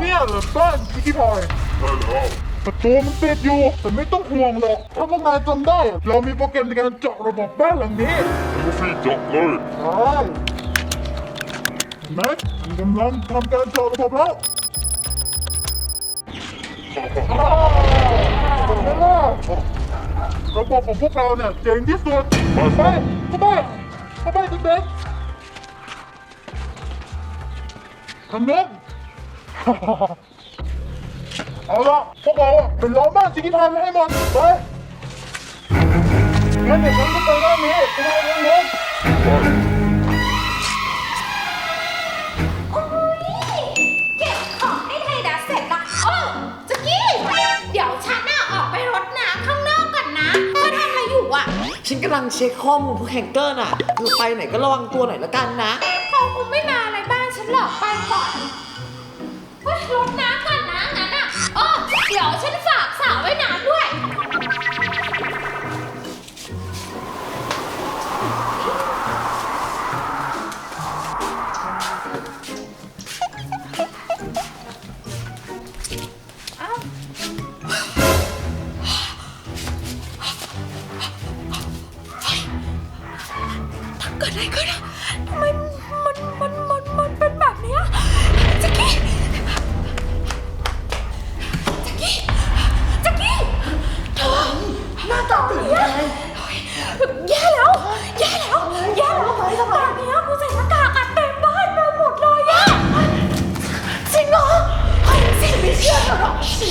เนี่ยเหรอบ้านชิคกี้พายได้แล้วประตูมันปิดอยู่แต่ไม่ต้องห่วงหรอกถ้าพวกนายจำได้ เรามีโปรแกรมในการเจาะระบบบ้านหลังนี้ลูฟี่เจาะเลยใช่แม็กมันกำลังทำการเจาะระบบแล้วอ้าวเห็นไหมล่ะระบบของพวกเราเนี่ยเจ๋งที่สุดไปไปเข้าไปเข้าไปเด็กๆทางนู้น เอาละพวกเราอะเป็นล้อมบ้านสิงคิพายไม่ให้หมดไปงั้นเดี๋ยวฉันก็ไปด้านนี้ไปด้านนู้นโอ้ยเก็บของให้ไทยดัสเสร็จละโอ้จักกี้ เดี๋ยวฉันน่ะออกไปรดน้ำข้างนอกก่อนนะเธอทำอะไรอยู่อะฉันกำลังเช็คข้อมูลพวกแฮงเกอร์น่ะคือไปไหนก็ระวังตัวหน่อยละกันนะ เขาคงไม่มาอะไรบ้านฉันหรอกไปก่อน รดน้ำก่อนนะงั้นอะโอ้เดี๋ยวฉันฝาก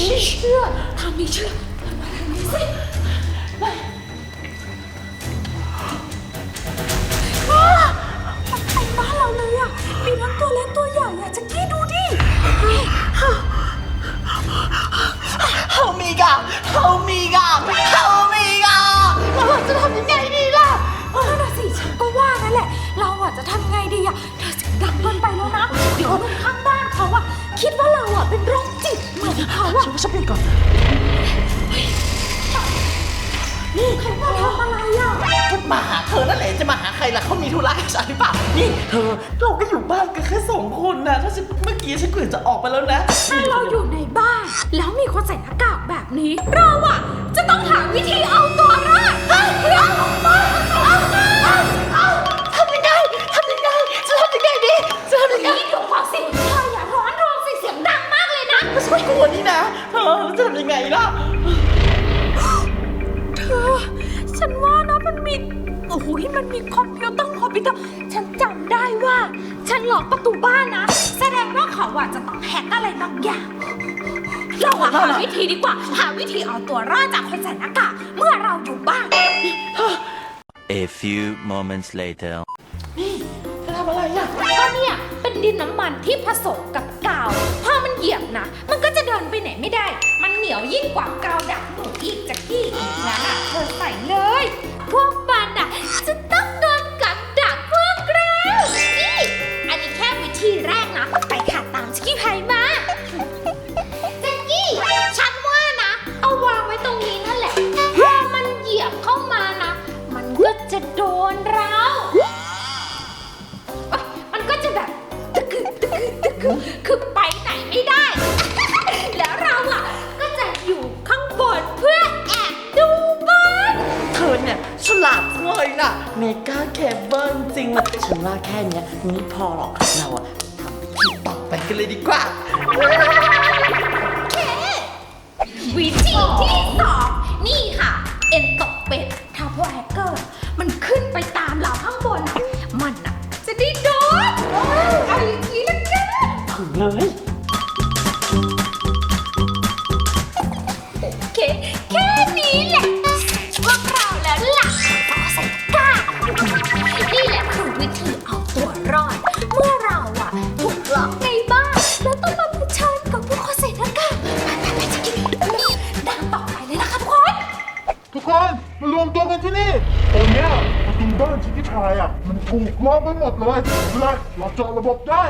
ไม่เชื่อทำไม่เชื่อมาทางนี้สิว้ามันเป็นบ้านเราเลยอะ มีทั้งตัวเล็กตัวใหญ่อะจักกี้ดูดิเฮ้ยเฮามีกะเฮามีกะเฮามีกะเราจะทำยังไงดีล่ะเออนั่นนะสิฉันก็ว่านั่นแหละ เราอะจะทำไงดีอะเธอเสียงดังเกินไปแล้วนะ เดี๋ยวคนข้างบ้านเขาอะ คิดว่าเราอะเป็นโรคจิตเหมือนเขาอะฉันว่าฉันไปก่อนนี่ใครมาทำอะไรอะมาหาเธอนั่นแหละจะมาหาใครล่ะเขามีธุระกับฉันหรือเปล่านี่เธอเราก็อยู่บ้านกันแค่สองคนนะถ้าฉันเมื่อกี้ฉันเกือบจะออกไปแล้วนะถ้าเราอยู่ในบ้าน แล้วมีคนใส่หน้ากากแบบนี้ เราอะจะต้องหาวิธีเอา โอ้โหมันมีคอมพิวเตอร์คอมพิวเตอร์ ฉันจำได้ว่า ฉันล็อกประตูบ้านนะ แสดงว่าเขาอะจะต้องแฮกอะไรบางอย่าง เราอะหาวิธีดีกว่า หาวิธีเอาตัวรอดจากคนใส่หน้ากากเมื่อเราอยู่บ้าน A few moments later. นี่เธอทำอะไรอะก็เนี่ยเป็นดินน้ำมันที่ผสมกับกาวพอมันเหยียบนะ มันก็จะเดินไปไหนไม่ได้ มันเหนียวยิ่งกว่ากาวดักหนูอีกจากกี้งั้นอะเธอใส่เลย พวก กันเลยดีกว่า วิธีที่ส อะอะ มันถูกมอบไปหมดเลยแรกเราเจอระบบได้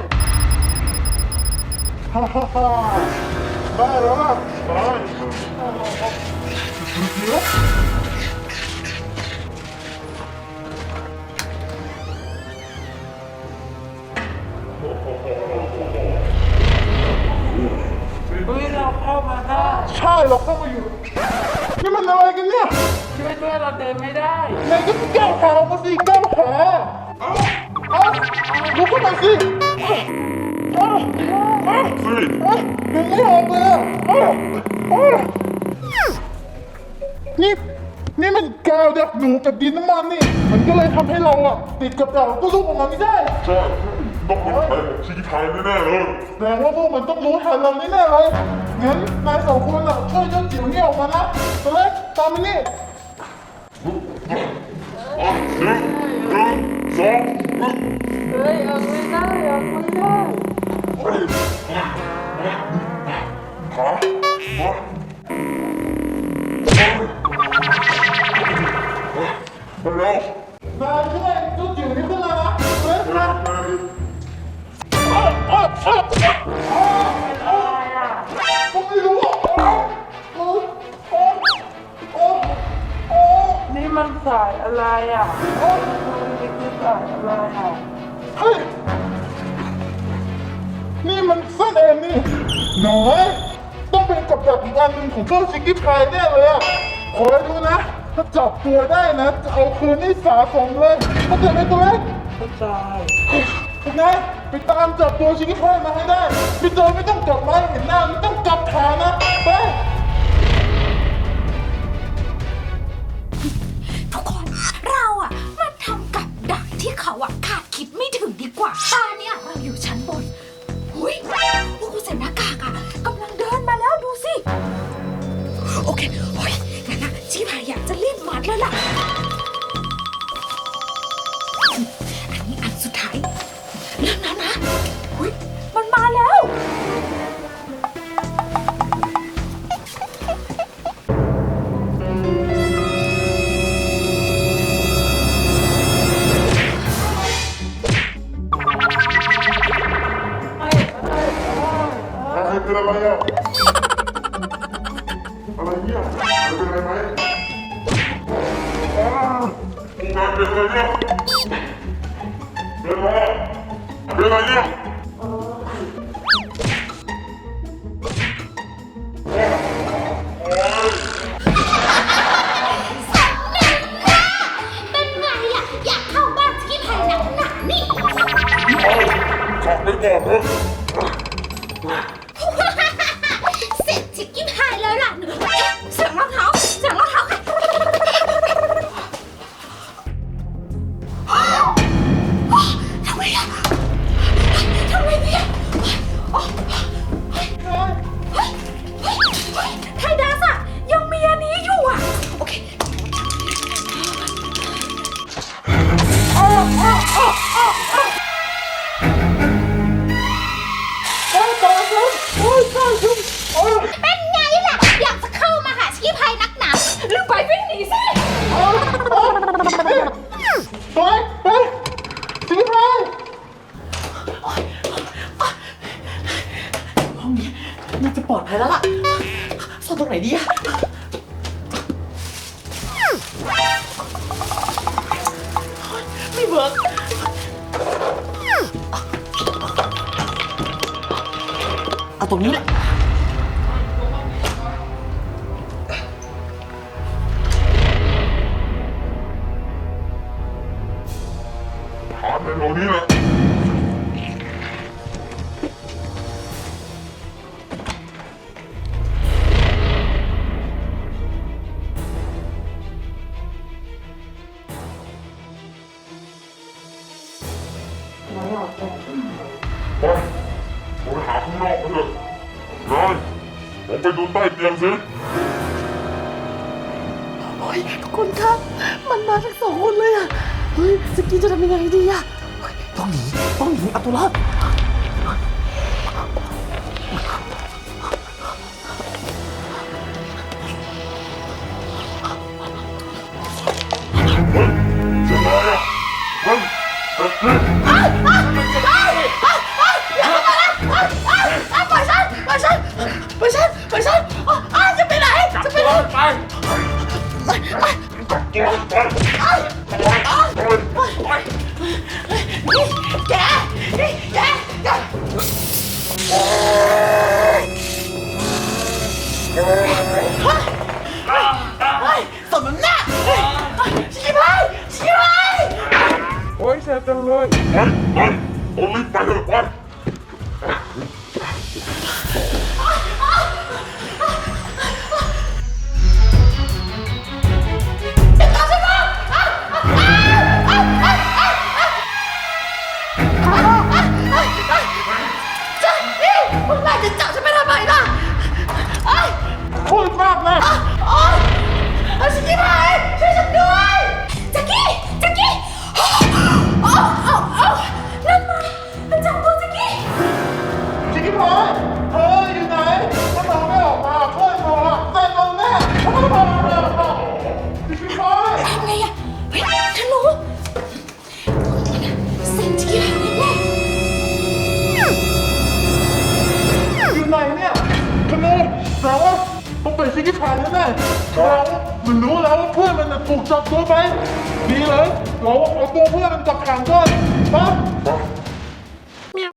ฮ่าฮ่าฮ่าได้แล้วล่ะได้เดี๋ยวเฮ้ยเราเข้ามาได้ใช่เราเข้ามาอยู่ ก็ก้าวขาออกมาสิก้าวขาเอาเอาลุกขึ้นมาสิเอาเอาเอาสิเอาดึงไม่ออกเลยอะเอาเอานี่นี่มันกาวดักหนูกับดินน้ำมันนี่ มันก็เลยทำให้เราอะติดกับเราก็ลุกออกมาไม่ได้ ใช่ ต้องเป็นใครของชิคกี้พายแน่ๆเลยแสดงว่าพวกมันต้องรู้ทันเราแน่ๆเลย งั้นนายสองคนอะช่วยเจ้าจิ๋วนี่ออกมานะตัวเล็กตามมานี่อะหนึ่งหนึ่งสองเฮ้ยเอาไม่ได้เอาไม่ได้ขามาแล้วนายช่วยเจ้าจิ๋วนี่ นี่มันสายอะไรอะอ้าวนี่คือสายอะไรอะเฮ้ยนี่มันเส้นเอ็นนี่หน้อยต้องเป็นกับดักอีกอันหนึ่งของเจ้าชิคกี้พายแน่เลยอะขอให้ดูนะ ถ้าจับตัวได้นะจะเอาคืนนี่สาสมเลยเข้าใจไหมตัวเล็กเข้าใจ คุณนายไปตามจับตัวชิคกี้พายมาให้ได้ไม่เจอไม่ต้องจับไม้เห็นหน้าไม่ต้องจับขานะ เป็นอะไรอะ อะไรเนี่ยอะไรเป็นอะไรไหมอ้าวพวกนายเป็นอะไรเนี่ยเป็นอะไรอะเป็นอะไรเนี่ย เอา ดูใต้เตียงสิโอ้ยทุกคนครับ มันมาทั้งสองคนเลยอะเฮ้ยสกีจะทำยังไงดีอะเฮ้ยต้องหนี ต้องหนีเอาตัวรอด จังเลยไปไปเอารีบไปเถอะไปจะนี่พวกนายจะจับฉันไปทำไมล่ะเอ้ยพูดมากเลยโอ๊ยเอาชิคกี้พายช่วยฉัน ชิคกี้ยเธออยู่ไหนถ้าเธอไม่ออกมาช่วยโทรเต้นตรงแน่ชิคกี้พาย ทำไงอะเฮ้ยฉันรู้เซ็นจ็คกี้หายแน่อยู่ไหนเนี่ยขโมยเราต้องเป็นชิคกี้พายแน่ๆเรามันรู้แล้วว่าเพื่อนมันถูกจับตัวไป ดีเลยเราเอาตัวเพื่อนมันจับขังก่อนปไป